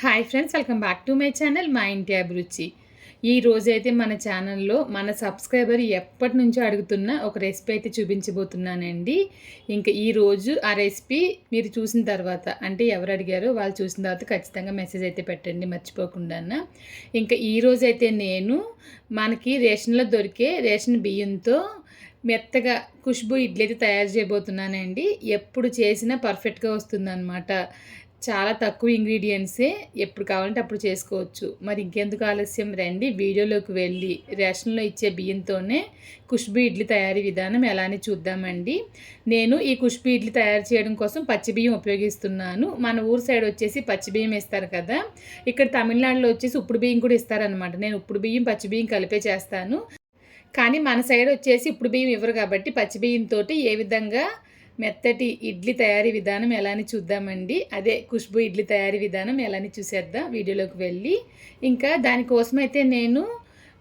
Hi friends welcome back to my channel మా ఇంటి అభిరుచి ఈ రోజైతే మన ఛానల్లో మన సబ్స్క్రైబర్ ఎప్పటి నుంచో అడుగుతున్న ఒక రెసిపీ అయితే చూపించబోతున్నానండి. ఇంకా ఈరోజు ఆ రెసిపీ మీరు చూసిన తర్వాత అంటే ఎవరు అడిగారో వాళ్ళు చూసిన తర్వాత ఖచ్చితంగా మెసేజ్ అయితే పెట్టండి మర్చిపోకుండా ఇంకా ఈ రోజైతే నేను మనకి రేషన్లో దొరికే రేషన్ బియ్యంతో మెత్తగా ఖుష్బు ఇడ్లీ అయితే తయారు చేయబోతున్నానండి. ఎప్పుడు చేసినా పర్ఫెక్ట్గా వస్తుందన్నమాట. చాలా తక్కువ ఇంగ్రీడియంట్సే ఎప్పుడు కావాలంటే అప్పుడు చేసుకోవచ్చు. మరి ఇంకెందుకు ఆలస్యం? రండి వీడియోలోకి వెళ్ళి రేషన్లో ఇచ్చే బియ్యంతోనే కుష్బీ ఇడ్లీ తయారీ విధానం ఎలానే చూద్దామండి. నేను ఈ కుష్బీ ఇడ్లీ తయారు చేయడం కోసం పచ్చి బియ్యం ఉపయోగిస్తున్నాను. మన ఊరు సైడ్ వచ్చేసి పచ్చి బియ్యం ఇస్తారు కదా. ఇక్కడ తమిళనాడులో వచ్చేసి ఉప్పుడు బియ్యం కూడా ఇస్తారనమాట నేను ఉప్పుడు బియ్యం పచ్చి బియ్యం కలిపే చేస్తాను. కానీ మన సైడ్ వచ్చేసి ఇప్పుడు బియ్యం ఇవ్వరు కాబట్టి పచ్చి బియ్యంతో ఏ విధంగా మెత్తటి ఇడ్లీ తయారీ విధానం ఎలా అని చూద్దామండి. అదే ఖుష్బు ఇడ్లీ తయారీ విధానం ఎలా అని చూసేద్దాం వీడియోలోకి వెళ్ళి. ఇంకా దానికోసం అయితే నేను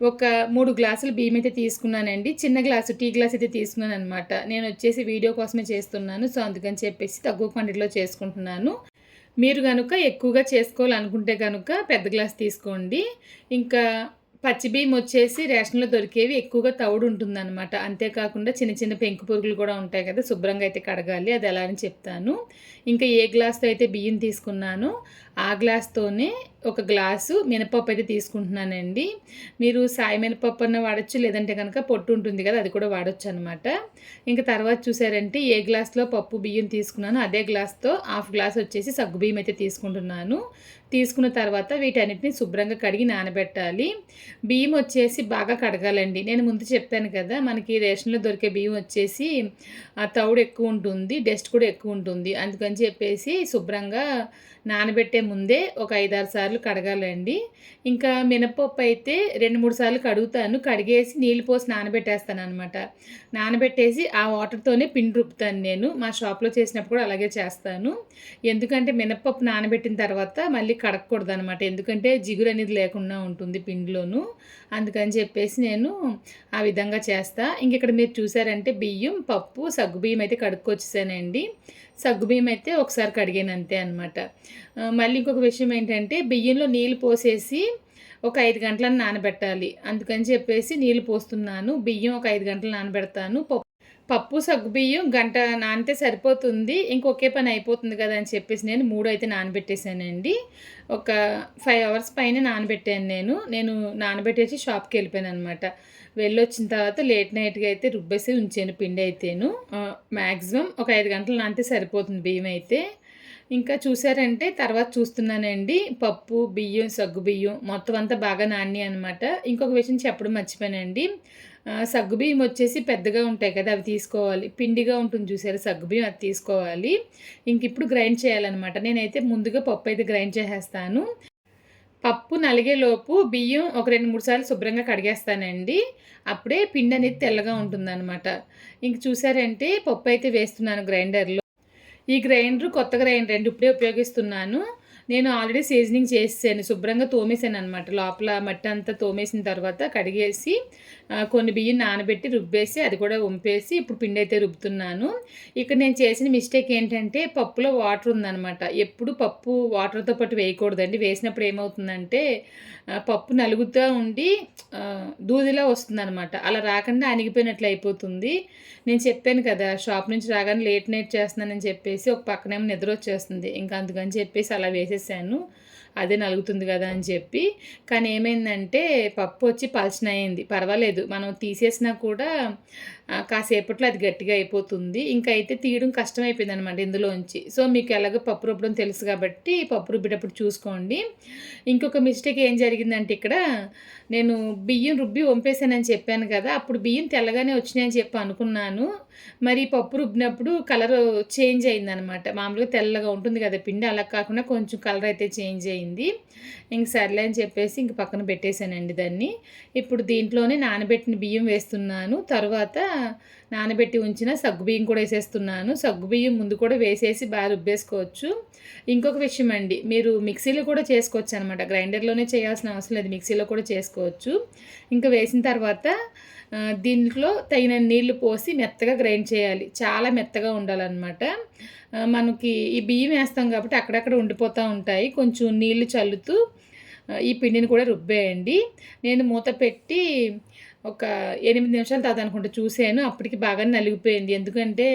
ఒక మూడు గ్లాసులు బియ్యం అయితే తీసుకున్నానండి. చిన్న గ్లాసు టీ గ్లాస్ అయితే తీసుకున్నాను అనమాట నేను వచ్చేసి వీడియో కోసమే చేస్తున్నాను. సో అందుకని చెప్పేసి తక్కువ క్వాంటిటీలో చేసుకుంటున్నాను. మీరు కనుక ఎక్కువగా చేసుకోవాలనుకుంటే కనుక పెద్ద గ్లాస్ తీసుకోండి. ఇంకా పచ్చి బియ్యం వచ్చేసి రేషన్లో దొరికేవి ఎక్కువగా తవుడు ఉంటుందన్నమాట. అంతేకాకుండా చిన్న చిన్న పెంకు పురుగులు కూడా ఉంటాయి కదా శుభ్రంగా అయితే కడగాలి అది ఎలా అని చెప్తాను. ఇంకా ఏ గ్లాస్తో అయితే బియ్యం తీసుకున్నాను ఆ గ్లాస్తోనే ఒక గ్లాసు మినపప్పు అయితే తీసుకుంటున్నానండి. మీరు సాయి మినపప్పు అన్న వాడచ్చు లేదంటే కనుక పొట్టు ఉంటుంది కదా అది కూడా వాడచ్చు అనమాట ఇంకా తర్వాత చూసారంటే ఏ గ్లాస్లో పప్పు బియ్యం తీసుకున్నాను అదే గ్లాస్తో హాఫ్ గ్లాస్ వచ్చేసి సగ్గు బియ్యం అయితే తీసుకుంటున్నాను. తీసుకున్న తర్వాత వీటన్నిటిని శుభ్రంగా కడిగి నానబెట్టాలి. బియ్యం వచ్చేసి బాగా కడగాలండి. నేను ముందు చెప్పాను కదా మనకి రేషన్లో దొరికే బియ్యం వచ్చేసి ఆ తౌడు ఎక్కువ ఉంటుంది డస్ట్ కూడా ఎక్కువ ఉంటుంది. అందుకని చెప్పేసి శుభ్రంగా నానబెట్టే ముందే ఒక ఐదారు సార్లు కడగాలండి. ఇంకా మినపప్పు అయితే రెండు మూడు సార్లు కడుగుతాను. కడిగేసి నీళ్ళు పోసి నానబెట్టేస్తాను అనమాట నానబెట్టేసి ఆ వాటర్తోనే పిండి రుపుతాను నేను. మా షాప్లో చేసినప్పుడు కూడా అలాగే చేస్తాను. ఎందుకంటే మినపప్పు నానబెట్టిన తర్వాత మళ్ళీ కడగకూడదు అనమాట ఎందుకంటే జిగురు అనేది లేకుండా ఉంటుంది పిండిలోను. అందుకని చెప్పేసి నేను ఆ విధంగా చేస్తా. ఇంక ఇక్కడ మీరు చూసారంటే బియ్యం పప్పు సగ్గు బియ్యం అయితే కడుక్కొచ్చేసానండి. సగ్గుబియ్యం అయితే ఒకసారి కడిగాను అంతే అనమాట మళ్ళీ ఇంకొక విషయం ఏంటంటే బియ్యంలో నీళ్ళు పోసేసి ఒక ఐదు గంటలను నానబెట్టాలి. అందుకని చెప్పేసి నీళ్ళు పోస్తున్నాను. బియ్యం ఒక ఐదు గంటలు నానబెడతాను. పప్పు సగ్గుబియ్యం గంట నానితే సరిపోతుంది. ఇంకొకే పని అయిపోతుంది కదా అని చెప్పేసి నేను మూడు అయితే నానబెట్టేశానండి ఒక ఫైవ్ అవర్స్ పైన నానబెట్టాను నేను. నేను నానబెట్టేసి షాప్కి వెళ్ళిపోయాను అనమాట వెళ్ళొచ్చిన తర్వాత లేట్ నైట్గా అయితే రుబ్బేసి ఉంచాను పిండి అయితేను. మ్యాక్సిమం ఒక ఐదు గంటలు నానితే సరిపోతుంది బియ్యం అయితే. ఇంకా చూసారంటే తర్వాత చూస్తున్నానండి. పప్పు బియ్యం సగ్గు బియ్యం మొత్తం అంతా బాగా నాని అనమాట ఇంకొక విషయం చెప్పడం మర్చిపోయానండి. సగ్గుబియ్యం వచ్చేసి పెద్దగా ఉంటాయి కదా అవి తీసుకోవాలి. పిండిగా ఉంటుంది చూసారు సగ్గుబియ్యం అది తీసుకోవాలి. ఇంక ఇప్పుడు గ్రైండ్ చేయాలన్నమాట. నేనైతే ముందుగా పప్పు అయితే గ్రైండ్ చేసేస్తాను. పప్పు నలిగేలోపు బియ్యం ఒక రెండు మూడు సార్లు శుభ్రంగా కడిగేస్తానండి. అప్పుడే పిండి అనేది తెల్లగా ఉంటుందన్నమాట. ఇంక చూసారంటే పప్పు అయితే వేస్తున్నాను గ్రైండర్లో. ఈ గ్రైండర్ కొత్త గ్రైండర్ అండి ఇప్పుడే ఉపయోగిస్తున్నాను. నేను ఆల్రెడీ సీజనింగ్ చేసాను శుభ్రంగా తోమేసాను అనమాట లోపల మట్టి అంతా తోమేసిన తర్వాత కడిగేసి కొన్ని బియ్యం నానబెట్టి రుబ్బేసి అది కూడా వంపేసి ఇప్పుడు పిండి అయితే రుబ్బుతున్నాను. ఇక్కడ నేను చేసిన మిస్టేక్ ఏంటంటే పప్పులో వాటర్ ఉందనమాట ఎప్పుడు పప్పు వాటర్తో పాటు వేయకూడదండి. వేసినప్పుడు ఏమవుతుందంటే పప్పు నలుగుతూ ఉండి దూదిలా వస్తుందనమాట అలా రాకుండా అణిగిపోయినట్లు అయిపోతుంది. నేను చెప్పాను కదా షాప్ నుంచి రాగానే లేట్ నైట్ చేస్తున్నానని చెప్పేసి ఒక పక్కనేమో నిద్ర వచ్చేస్తుంది. ఇంకా అందుకని చెప్పేసి అలా వేసేసాను అదే నలుగుతుంది కదా అని చెప్పి. కానీ ఏమైందంటే పప్పు వచ్చి పలచన అయింది పర్వాలేదు. మనం తీసేసినా కూడా కాసేపట్లో అది గట్టిగా అయిపోతుంది. ఇంకా అయితే తీయడం కష్టమైపోయింది అనమాట ఇందులోంచి. సో మీకు ఎలాగో పప్పు రుబ్బడం తెలుసు కాబట్టి పప్పు రుబ్బేటప్పుడు చూసుకోండి. ఇంకొక మిస్టేక్ ఏం జరిగిందంటే ఇక్కడ నేను బియ్యం రుబ్బి వంపేశానని చెప్పాను కదా అప్పుడు బియ్యం తెల్లగానే వచ్చినాయని చెప్పి అనుకున్నాను. మరి పప్పు రుబ్బినప్పుడు కలర్ చేంజ్ అయిందనమాట మామూలుగా తెల్లగా ఉంటుంది కదా పిండి అలా కాకుండా కొంచెం కలర్ అయితే చేంజ్ అయింది. ఇంక సర్లే అని చెప్పేసి ఇంక పక్కన పెట్టేశానండి దాన్ని. ఇప్పుడు దీంట్లోనే నానబెట్టిన బియ్యం వేస్తున్నాను. తర్వాత నానబెట్టి ఉంచిన సగ్గుబియ్యం కూడా వేసేస్తున్నాను. సగ్గుబియ్యం ముందు కూడా వేసేసి బాగా రుబ్బేసుకోవచ్చు. ఇంకొక విషయం అండి మీరు మిక్సీలో కూడా చేసుకోవచ్చు అనమాట గ్రైండర్లోనే చేయాల్సిన అవసరం లేదు మిక్సీలో కూడా చేసుకోవచ్చు. ఇంకా వేసిన తర్వాత దీంట్లో తగిన నీళ్ళు పోసి మెత్తగా గ్రైండ్ చేయాలి. చాలా మెత్తగా ఉండాలన్నమాట. మనకి ఈ బియ్యం వేస్తాం కాబట్టి అక్కడక్కడ ఉండిపోతూ ఉంటాయి. కొంచెం నీళ్ళు చల్లుతూ ఈ పిండిని కూడా రుబ్బేయండి. నేను మూత పెట్టి ఒక ఎనిమిది నిమిషాలు తర్వాత అనుకుంటే చూశాను. అప్పటికి బాగా నలిగిపోయింది. ఎందుకంటే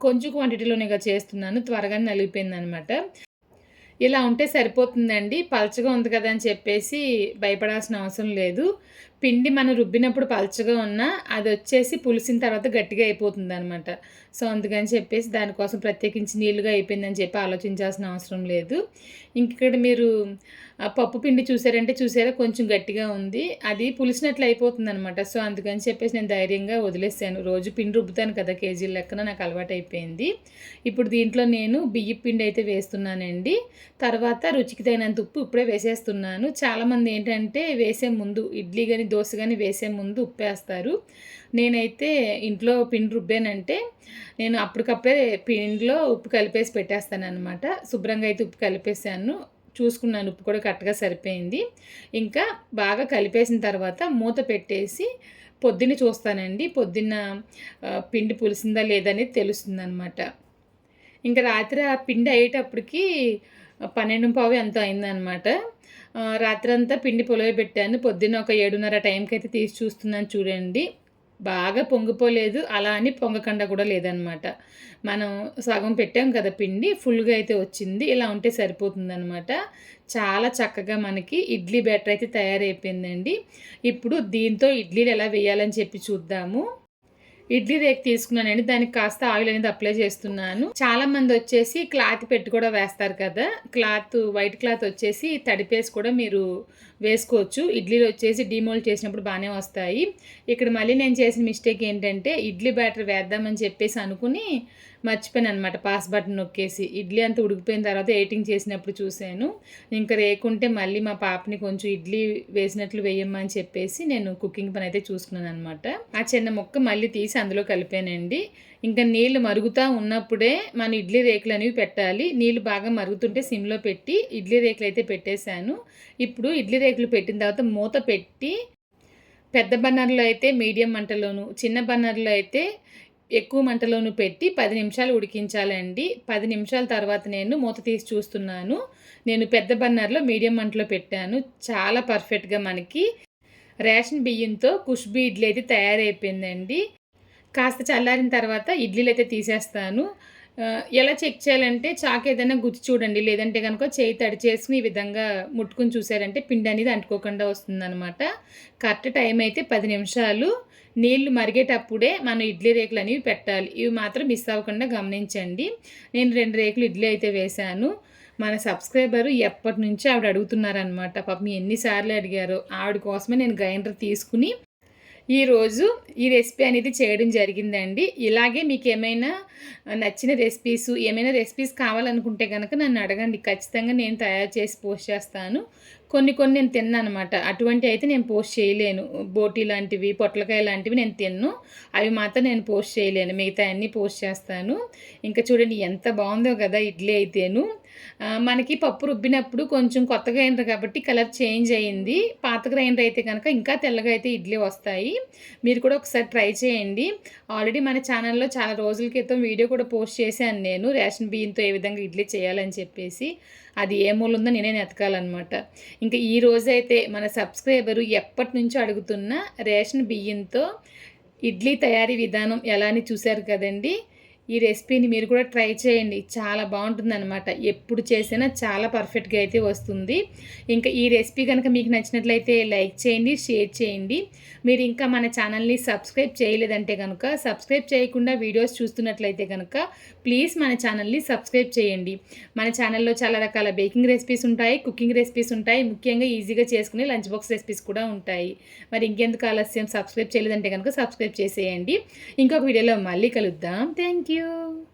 కొంచెం క్వాంటిటీలోనే చేస్తున్నాను. త్వరగా నలిగిపోయింది అనమాట ఇలా ఉంటే సరిపోతుందండి. పలచగా ఉంది కదా అని చెప్పేసి భయపడాల్సిన అవసరం లేదు. పిండి మనం రుబ్బినప్పుడు పలచగా ఉన్నా అది వచ్చేసి పులిసిన తర్వాత గట్టిగా అయిపోతుంది అనమాట సో అందుకని చెప్పేసి దానికోసం ప్రత్యేకించి నీళ్ళుగా అయిపోయిందని చెప్పి ఆలోచించాల్సిన అవసరం లేదు. ఇంక ఇక్కడ మీరు పప్పు పిండి చూసారంటే చూసారా? కొంచెం గట్టిగా ఉంది. అది పులిసినట్లు అయిపోతుంది అనమాట సో అందుకని చెప్పేసి నేను ధైర్యంగా వదిలేసాను. రోజు పిండి రుబ్బుతాను కదా కేజీల లెక్కన నాకు అలవాటు అయిపోయింది. ఇప్పుడు దీంట్లో నేను బియ్య పిండి అయితే వేస్తున్నానండి. తర్వాత రుచికి తగినంత ఉప్పు ఇప్పుడే వేసేస్తున్నాను. చాలామంది ఏంటంటే వేసే ముందు ఇడ్లీ కానీ దోశ కానీ వేసే ముందు ఉప్పు వేస్తారు నేనైతే ఇంట్లో పిండి రుబ్బానంటే నేను అప్పటికప్పుడే పిండిలో ఉప్పు కలిపేసి పెట్టేస్తాను అనమాట శుభ్రంగా అయితే ఉప్పు కలిపేసాను చూసుకున్నాను ఉప్పు కూడా కరెక్ట్గా సరిపోయింది. ఇంకా బాగా కలిపేసిన తర్వాత మూత పెట్టేసి పొద్దున్న చూస్తానండి. పొద్దున్న పిండి పులిసిందా లేదనేది తెలుస్తుంది అనమాట ఇంకా రాత్రి ఆ పిండి అయ్యేటప్పటికి పన్నెండు పావు ఎంత అయిందనమాట రాత్రంతా పిండి పొలవి పెట్టాను. పొద్దున్న ఒక ఏడున్నర టైంకి అయితే తీసి చూస్తున్నాను చూడండి. బాగా పొంగిపోలేదు. అలా అని పొంగకుండా కూడా లేదనమాట. మనం సగం పెట్టాం కదా పిండి ఫుల్గా అయితే వచ్చింది. ఇలా ఉంటే సరిపోతుందనమాట. చాలా చక్కగా మనకి ఇడ్లీ బ్యాటర్ అయితే తయారైపోయిందండి. ఇప్పుడు దీంతో ఇడ్లీలు ఎలా వేయాలని చెప్పి చూద్దాము. ఇడ్లీ రేక్ తీసుకున్నానండి. దానికి కాస్త ఆయిల్ అనేది అప్లై చేస్తున్నాను. చాలా మంది వచ్చేసి క్లాత్ పెట్టి కూడా వేస్తారు కదా. క్లాత్ వైట్ క్లాత్ వచ్చేసి తడిపేసి కూడా మీరు వేసుకోవచ్చు. ఇడ్లీలు వచ్చేసి డిమోల్డ్ చేసినప్పుడు బాగానే వస్తాయి. ఇక్కడ మళ్ళీ నేను చేసిన మిస్టేక్ ఏంటంటే ఇడ్లీ బ్యాటర్ వేద్దామని చెప్పేసి అనుకుని మర్చిపోయాను అనమాట పాస్ బటన్ నొక్కేసి. ఇడ్లీ అంతా ఉడికిపోయిన తర్వాత ఎయిటింగ్ చేసినప్పుడు చూశాను. ఇంకా రేకుంటే మళ్ళీ మా పాపని కొంచెం ఇడ్లీ వేసినట్లు వేయమ్మని చెప్పేసి నేను కుకింగ్ పని అయితే చూసుకున్నాను అనమాట ఆ చిన్న మొక్క మళ్ళీ తీసి అందులో కలిపానండి. ఇంకా నీళ్ళు మరుగుతూ ఉన్నప్పుడే మన ఇడ్లీ రేకులు అనేవి పెట్టాలి. నీళ్ళు బాగా మరుగుతుంటే సిమ్లో పెట్టి ఇడ్లీ రేకులు అయితే పెట్టేశాను. ఇప్పుడు ఇడ్లీ రేకులు పెట్టిన తర్వాత మూత పెట్టి పెద్ద బన్నర్లో అయితే మీడియం మంటలోను చిన్న బన్నర్లో అయితే ఎక్కువ మంటలోను పెట్టి పది నిమిషాలు ఉడికించాలండి. పది నిమిషాల తర్వాత నేను మూత తీసి చూస్తున్నాను. నేను పెద్ద బన్నర్లో మీడియం మంటలో పెట్టాను. చాలా పర్ఫెక్ట్గా మనకి రేషన్ బియ్యంతో కుష్బీ ఇడ్లీ అయితే తయారైపోయిందండి. కాస్త చల్లారిన తర్వాత ఇడ్లీలు అయితే తీసేస్తాను ఎలా చెక్ చేయాలంటే చాకు ఏదైనా గుచ్చి చూడండి. లేదంటే కనుక చేయి తడి చేసుకుని ఈ విధంగా ముట్టుకుని చూసారంటే పిండి అనేది అంటుకోకుండా వస్తుందన్నమాట. కరెక్ట్ టైం అయితే పది నిమిషాలు. నీళ్ళు మరిగేటప్పుడే మనం ఇడ్లీ రేకులు అనేవి పెట్టాలి. ఇవి మాత్రం మిస్ అవ్వకుండా గమనించండి. నేను రెండు రేకులు ఇడ్లీ అయితే వేశాను. మన సబ్స్క్రైబరు ఎప్పటి నుంచి ఆవిడ అడుగుతున్నారనమాట పాపం ఎన్నిసార్లు అడిగారో. ఆవిడ కోసమే నేను గ్రైండర్ తీసుకుని ఈరోజు ఈ రెసిపీ అనేది చేయడం జరిగిందండి. ఇలాగే మీకు ఏమైనా నచ్చిన రెసిపీస్ ఏమైనా రెసిపీస్ కావాలనుకుంటే కనుక నన్ను అడగండి. ఖచ్చితంగా నేను తయారు చేసి పోస్ట్ చేస్తాను. కొన్ని కొన్ని నేను తిన్నాను అనమాట అటువంటి అయితే నేను పోస్ట్ చేయలేను. బోటీ లాంటివి పొట్లకాయ లాంటివి నేను తిన్ను. అవి మాత్రం నేను పోస్ట్ చేయలేను. మిగతా అన్నీ పోస్ట్ చేస్తాను. ఇంకా చూడండి ఎంత బాగుందో కదా ఇడ్లీ అయితేను. మనకి పప్పు రుబ్బినప్పుడు కొంచెం కొత్త గ్రైండర్ కాబట్టి కలర్ చేంజ్ అయ్యింది. పాత గ్రైండర్ అయితే కనుక ఇంకా తెల్లగా అయితే ఇడ్లీ వస్తాయి. మీరు కూడా ఒకసారి ట్రై చేయండి. ఆల్రెడీ మన ఛానల్లో చాలా రోజుల క్రితం వీడియో కూడా పోస్ట్ చేశాను నేను రేషన్ బియ్యంతో ఏ విధంగా ఇడ్లీ చేయాలని చెప్పేసి. అది ఏ మూల ఉందో నేనే నెతకాలన్నమాట ఇంకా ఈ రోజైతే మన సబ్స్క్రైబరు ఎప్పటి నుంచో అడుగుతున్న రేషన్ బియ్యంతో ఇడ్లీ తయారీ విధానం ఎలా అని చూశారు కదండి? ఈ రెసిపీని మీరు కూడా ట్రై చేయండి. చాలా బాగుంటుంది అనమాట ఎప్పుడు చేసినా చాలా పర్ఫెక్ట్గా అయితే వస్తుంది. ఇంకా ఈ రెసిపీ కనుక మీకు నచ్చినట్లయితే లైక్ చేయండి షేర్ చేయండి. మీరు ఇంకా మన ఛానల్ని సబ్స్క్రైబ్ చేయలేదంటే కనుక సబ్స్క్రైబ్ చేయకుండా వీడియోస్ చూస్తున్నట్లయితే కనుక ప్లీజ్ మన ఛానల్ని సబ్స్క్రైబ్ చేయండి. మన ఛానల్లో చాలా రకాల బేకింగ్ రెసిపీస్ ఉంటాయి కుకింగ్ రెసిపీస్ ఉంటాయి. ముఖ్యంగా ఈజీగా చేసుకునే లంచ్ బాక్స్ రెసిపీస్ కూడా ఉంటాయి. మరి ఇంకెందుకు ఆలస్యం? సబ్స్క్రైబ్ చేయలేదంటే కనుక సబ్స్క్రైబ్ చేసేయండి. ఇంకొక వీడియోలో మళ్ళీ కలుద్దాం. Thank you you.